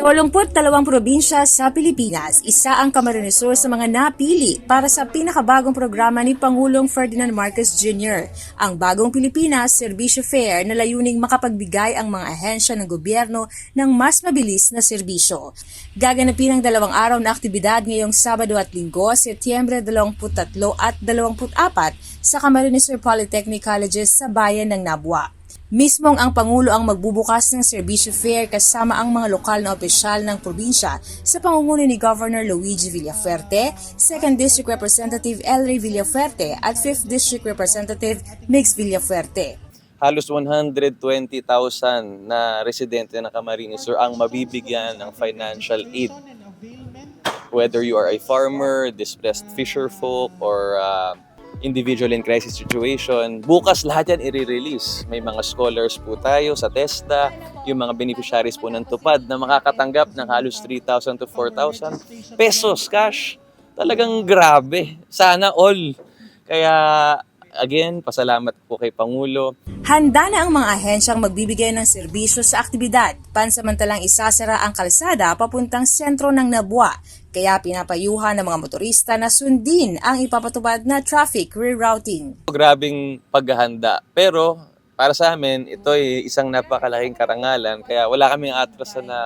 Sa 82 probinsya sa Pilipinas, isa ang Camarines Sur sa mga napili para sa pinakabagong programa ni Pangulong Ferdinand Marcos Jr., ang Bagong Pilipinas Serbisyo Fair na layuning makapagbigay ang mga ahensya ng gobyerno ng mas mabilis na serbisyo. Gaganapin ang dalawang araw na aktibidad ngayong Sabado at Linggo, Setyembre 23 at 24 sa Camarines Polytechnic Colleges sa bayan ng Nabwa. Mismong ang Pangulo ang magbubukas ng Serbisyo Fair kasama ang mga lokal na opisyal ng probinsya sa pangunguna ni Governor Luigi Villafuerte, 2nd District Representative Elry Villafuerte at 5th District Representative Mix Villafuerte. halos 120,000 na residente ng Camarines Sur ang mabibigyan ng financial aid. Whether you are a farmer, displaced fisherfolk, or uh, individual in crisis situation, bukas lahat yan i-release. May mga scholars po tayo sa TESDA, yung mga beneficiaries po ng tupad na makakatanggap ng halos 3,000 to 4,000 pesos cash. Talagang grabe. Sana all. Kaya again, pasalamat po kay Pangulo. Handa na ang mga ahensyang magbibigay ng serbisyo sa aktibidad. Pansamantalang isasara ang kalsada papuntang sentro ng Nabwa. Kaya pinapayuhan ng mga motorista na sundin ang ipapatupad na traffic rerouting. grabing paghahanda. Pero para sa amin, ito ay isang napakalaking karangalan. Kaya wala kaming atrasan na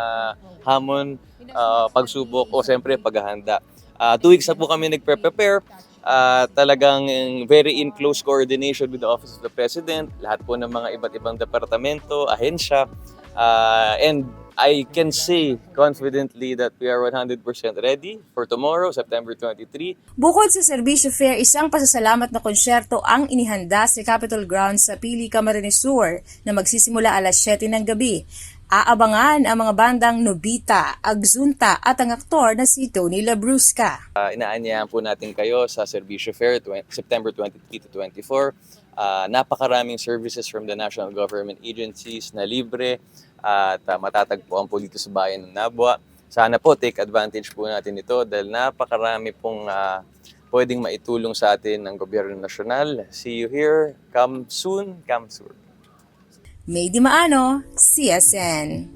hamon, ah, pagsubok o siyempre paghahanda. Ah, two weeks na po kami nagpe-prepare. Ah, talagang very in close coordination with the Office of the President, lahat po ng mga iba't ibang departamento, ahensya. Ah, and I can say confidently that we are 100% ready for tomorrow, September 23. Bukod sa Serbisyo Fair, isang pasasalamat na konsyerto ang inihanda sa Capitol Grounds sa Pili, Camarines Sur na magsisimula alas 7 ng gabi. Aabangan ang mga bandang Nobita, Agzunta at ang aktor na si Tony Labrusca. Uh, inaanyahan po natin kayo sa Servisyo Fair September 23 to 24. Ah, napakaraming services from the national government agencies na libre at ah, matatagpuan po dito sa bayan ng Nabwa. Sana po take advantage po natin ito dahil napakarami pong ah, pwedeng maitulong sa atin ng gobyerno nasyonal. See you here. Come soon, come soon. May Dimaano, CSN.